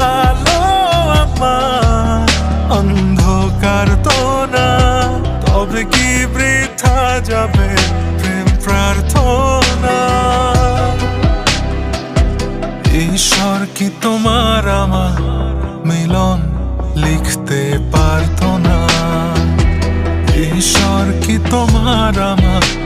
আলো আমার, অন্ধকার তো না, তবে কি বৃথা যাবে প্রেম প্রার্থনা? ঈশ্বর কি তোমার আমার মিলন লিখতে পারতো না? ঈশ্বর কি তোমার আমার